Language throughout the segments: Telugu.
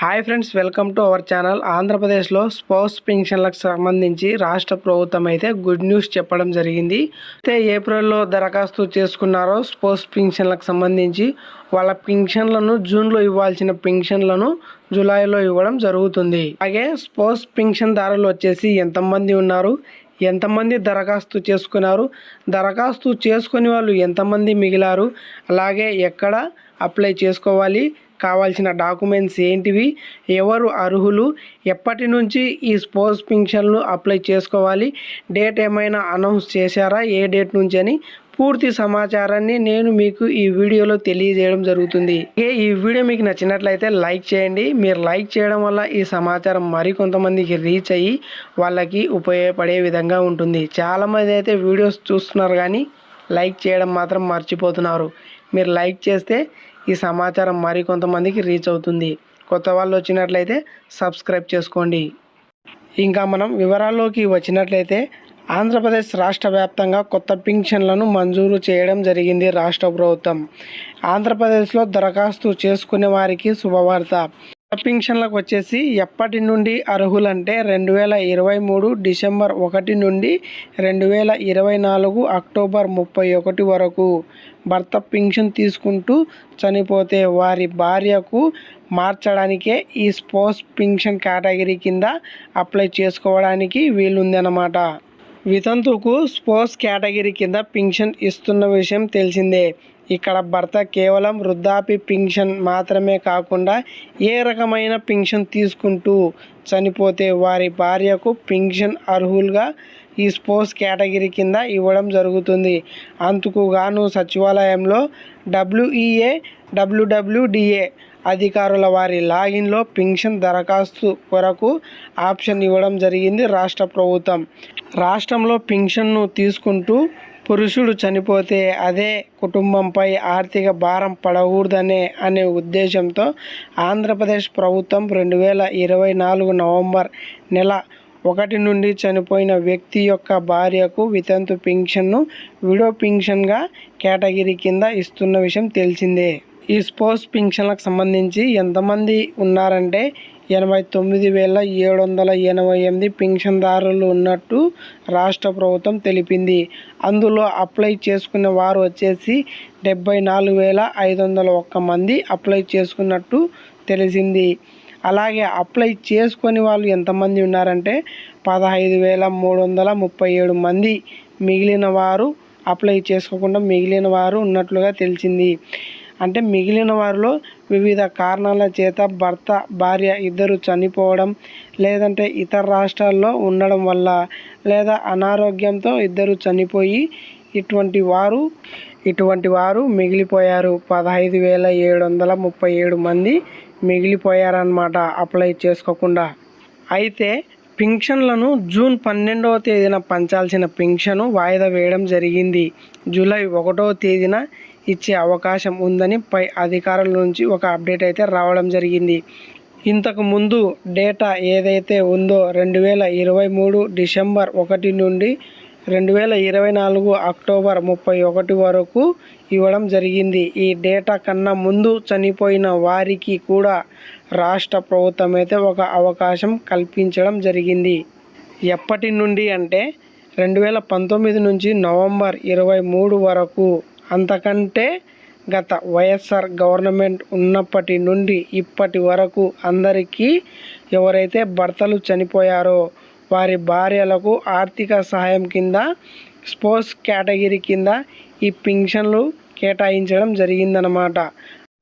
Hi friends welcome to our channel. ఆంధ్రప్రదేశ్లో స్పోర్ట్స్ పెన్షన్లకు సంబంధించి రాష్ట్ర ప్రభుత్వం అయితే గుడ్ న్యూస్ చెప్పడం జరిగింది. అయితే ఏప్రిల్లో దరఖాస్తు చేసుకున్నారో స్పోర్ట్స్ పెన్షన్లకు సంబంధించి వాళ్ళ పెన్షన్లను జూన్లో ఇవ్వాల్సిన పెన్షన్లను జూలైలో ఇవ్వడం జరుగుతుంది. అలాగే స్పోర్ట్స్ పెన్షన్దారులు వచ్చేసి ఎంతమంది ఉన్నారు ఎంతమంది దరఖాస్తు చేసుకున్నారు దరఖాస్తు చేసుకుని వాళ్ళు ఎంతమంది మిగిలారు అలాగే ఎక్కడ అప్లై చేసుకోవాలి కావాల్సిన డాక్యుమెంట్స్ ఏంటివి ఎవరు అర్హులు ఎప్పటి నుంచి ఈ స్పోర్ట్స్ పెన్షన్లు అప్లై చేసుకోవాలి డేట్ ఏమైనా అనౌన్స్ చేశారా ఏ డేట్ నుంచి అని పూర్తి సమాచారాన్ని నేను మీకు ఈ వీడియోలో తెలియజేయడం జరుగుతుంది. ఏ ఈ వీడియో మీకు నచ్చినట్లయితే లైక్ చేయండి. మీరు లైక్ చేయడం వల్ల ఈ సమాచారం మరికొంతమందికి రీచ్ అయ్యి వాళ్ళకి ఉపయోగపడే విధంగా ఉంటుంది. చాలామంది అయితే వీడియోస్ చూస్తున్నారు కానీ లైక్ చేయడం మాత్రం మర్చిపోతున్నారు. మీరు లైక్ చేస్తే ఈ సమాచారం మరి కొంతమందికి రీచ్ అవుతుంది. కొత్త వాళ్ళు వచ్చినట్లయితే సబ్స్క్రైబ్ చేసుకోండి. ఇంకా మనం వివరాల్లోకి వచ్చినట్లయితే ఆంధ్రప్రదేశ్ రాష్ట్ర వ్యాప్తంగా కొత్త పింఛన్లను మంజూరు చేయడం జరిగింది రాష్ట్ర ప్రభుత్వం. ఆంధ్రప్రదేశ్లో దరఖాస్తు చేసుకునే వారికి శుభవార్త. పింఛన్లకు వచ్చేసి ఎప్పటి నుండి అర్హులంటే రెండు వేల ఇరవై మూడు డిసెంబర్ ఒకటి నుండి రెండు వేల ఇరవై నాలుగు అక్టోబర్ ముప్పై ఒకటి వరకు. భర్త పింఛన్ తీసుకుంటూ చనిపోతే వారి భార్యకు మార్చడానికే ఈ స్పోర్ట్స్ పింఛన్ కేటగిరీ కింద అప్లై చేసుకోవడానికి వీలుందన్నమాట. వితంతుకు స్పోర్ట్స్ కేటగిరీ కింద పింఛన్ ఇస్తున్న విషయం తెలిసిందే. ఇక్కడ భర్త కేవలం వృద్ధాప్య పింఛన్ మాత్రమే కాకుండా ఏ రకమైన పింఛన్ తీసుకుంటూ చనిపోతే వారి భార్యకు పింఛన్ అర్హులుగా ఈ స్పోర్ట్స్ కేటగిరీ కింద ఇవ్వడం జరుగుతుంది. అందుకు గాను సచివాలయంలో డబ్ల్యూఈఏ డబ్ల్యూడబ్ల్యూడిఏ అధికారుల వారి లాగిన్లో పింఛన్ దరఖాస్తు కొరకు ఆప్షన్ ఇవ్వడం జరిగింది రాష్ట్ర ప్రభుత్వం. రాష్ట్రంలో పింఛన్ను తీసుకుంటూ పురుషుడు చనిపోతే అదే కుటుంబంపై ఆర్థిక భారం పడకూడదనే అనే ఉద్దేశంతో ఆంధ్రప్రదేశ్ ప్రభుత్వం రెండు వేల ఇరవై నాలుగు నవంబర్ నెల ఒకటి నుండి చనిపోయిన వ్యక్తి యొక్క భార్యకు వితంతు పింఛన్ను విడో పింఛన్గా కేటగిరీ కింద ఇస్తున్న విషయం తెలిసిందే. ఈ స్పోర్ట్స్ పింఛన్లకు సంబంధించి ఎంతమంది ఉన్నారంటే ఎనభై తొమ్మిది వేల ఏడు వందల ఎనభై ఎనిమిది పింఛన్దారులు ఉన్నట్టు రాష్ట్ర ప్రభుత్వం తెలిపింది. అందులో అప్లై చేసుకున్న వారు వచ్చేసి డెబ్బై నాలుగు వేల ఐదు వందల ఒక్క మంది అప్లై చేసుకున్నట్టు తెలిసింది. అలాగే అప్లై చేసుకొని వాళ్ళు ఎంతమంది ఉన్నారంటే పదహైదు వేల మూడు వందల ముప్పై ఏడు మంది మిగిలిన వారు అప్లై చేసుకోకుండా మిగిలిన వారు ఉన్నట్లుగా తెలిసింది. అంటే మిగిలిన వారిలో వివిధ కారణాల చేత భర్త భార్య ఇద్దరు చనిపోవడం లేదంటే ఇతర రాష్ట్రాల్లో ఉండడం వల్ల లేదా అనారోగ్యంతో ఇద్దరు చనిపోయి ఇటువంటి వారు ఇటువంటి వారు మిగిలిపోయారు. పదహైదు వేల ఏడు వందల ముప్పై ఏడు మంది మిగిలిపోయారన్నమాట. అప్లై చేసుకోకుండా. అయితే పింఛన్లను జూన్ పన్నెండవ తేదీన పంచాల్సిన పింఛను వాయిదా వేయడం జరిగింది. జూలై ఒకటవ తేదీన ఇచ్చే అవకాశం ఉందని పై అధికారుల నుంచి ఒక అప్డేట్ అయితే రావడం జరిగింది. ఇంతకు ముందు డేటా ఏదైతే ఉందో రెండు వేల ఇరవై మూడు డిసెంబర్ ఒకటి నుండి రెండు వేల ఇరవై నాలుగు అక్టోబర్ ముప్పై ఒకటి వరకు ఇవ్వడం జరిగింది. ఈ డేటా కన్నా ముందు చనిపోయిన వారికి కూడా రాష్ట్ర ప్రభుత్వం అయితే ఒక అవకాశం కల్పించడం జరిగింది. ఎప్పటి నుండి అంటే రెండు వేల పంతొమ్మిది నుంచి నవంబర్ ఇరవై మూడు వరకు అంతకంటే గత వైఎస్ఆర్ గవర్నమెంట్ ఉన్నప్పటి నుండి ఇప్పటి వరకు అందరికీ ఎవరైతే భర్తలు చనిపోయారో వారి భార్యలకు ఆర్థిక సహాయం కింద స్పోర్ట్స్ కేటగిరీ కింద ఈ పింఛన్లు కేటాయించడం జరిగిందనమాట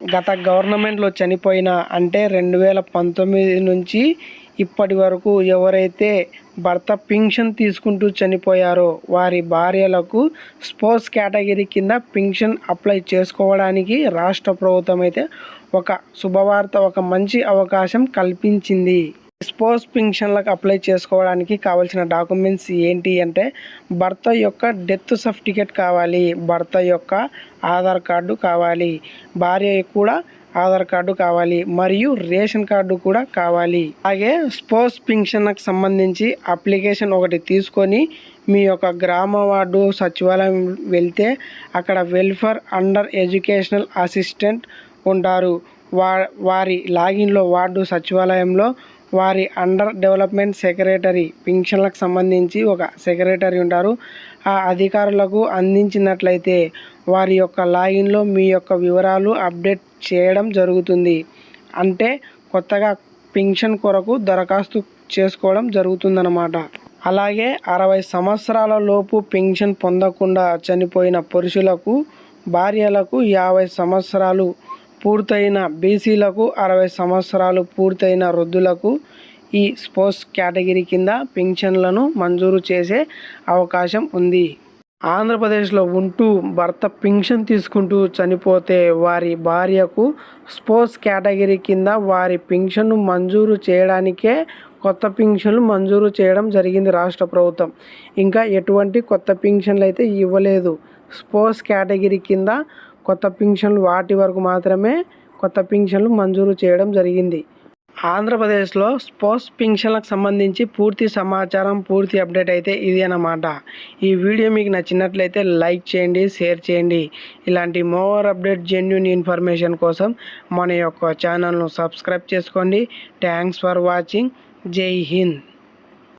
గత గవర్నమెంట్లో చనిపోయిన అంటే రెండు వేల పంతొమ్మిది నుంచి ఇప్పటి వరకు ఎవరైతే భర్త పింఛన్ తీసుకుంటూ చనిపోయారో వారి భార్యలకు స్పోర్ట్స్ కేటగిరీ కింద పింఛన్ అప్లై చేసుకోవడానికి రాష్ట్ర ప్రభుత్వం అయితే ఒక శుభవార్త ఒక మంచి అవకాశం కల్పించింది. స్పోర్ట్స్ పింఛన్లకు అప్లై చేసుకోవడానికి కావాల్సిన డాక్యుమెంట్స్ ఏంటి అంటే భర్త యొక్క డెత్ సర్టిఫికేట్ కావాలి భర్త యొక్క ఆధార్ కార్డు కావాలి భార్య కూడా ఆధార్ కార్డు కావాలి మరియు రేషన్ కార్డు కూడా కావాలి. అలాగే స్పోర్ట్స్ పింఛన్కు సంబంధించి అప్లికేషన్ ఒకటి తీసుకొని మీ యొక్క గ్రామ వార్డు సచివాలయం వెళ్తే అక్కడ వెల్ఫేర్ అండర్ ఎడ్యుకేషనల్ అసిస్టెంట్ ఉంటారు. వా వారి లాగిన్లో వార్డు సచివాలయంలో వారి అండర్ డెవలప్మెంట్ సెక్రటరీ పింఛన్లకు సంబంధించి ఒక సెక్రటరీ ఉంటారు. ఆ అధికారులకు అందించినట్లయితే వారి యొక్క లాగిన్లో మీ యొక్క వివరాలు అప్డేట్ చేయడం జరుగుతుంది. అంటే కొత్తగా పింఛన్ కొరకు దరఖాస్తు చేసుకోవడం జరుగుతుందన్నమాట. అలాగే అరవై సంవత్సరాల లోపు పింఛన్ పొందకుండా చనిపోయిన పురుషులకు భార్యలకు యాభై సంవత్సరాలు పూర్తయిన బీసీలకు అరవై సంవత్సరాలు పూర్తయిన వృద్ధులకు ఈ స్పోర్ట్స్ కేటగిరీ కింద పింఛన్లను మంజూరు చేసే అవకాశం ఉంది. ఆంధ్రప్రదేశ్లో ఉంటూ భర్త పింఛన్ తీసుకుంటూ చనిపోతే వారి భార్యకు స్పోర్ట్స్ కేటగిరీ కింద వారి పింఛన్ను మంజూరు చేయడానికే కొత్త పింఛన్లు మంజూరు చేయడం జరిగింది రాష్ట్ర ప్రభుత్వం. ఇంకా ఎటువంటి కొత్త పింఛన్లు అయితే ఇవ్వలేదు. స్పోర్ట్స్ కేటగిరీ కింద కొత్త పింఛన్లు వాటి వరకు మాత్రమే కొత్త పింఛన్లు మంజూరు చేయడం జరిగింది. ఆంధ్రప్రదేశ్లో స్పోర్ట్స్ పింఛన్లకు సంబంధించి పూర్తి సమాచారం పూర్తి అప్డేట్ అయితే ఇది అన్నమాట. ఈ వీడియో మీకు నచ్చినట్లయితే లైక్ చేయండి షేర్ చేయండి. ఇలాంటి మోర్ అప్డేట్ జెన్యున్ ఇన్ఫర్మేషన్ కోసం మన యొక్క ఛానల్ను సబ్స్క్రైబ్ చేసుకోండి. Thanks for watching. జై హింద్.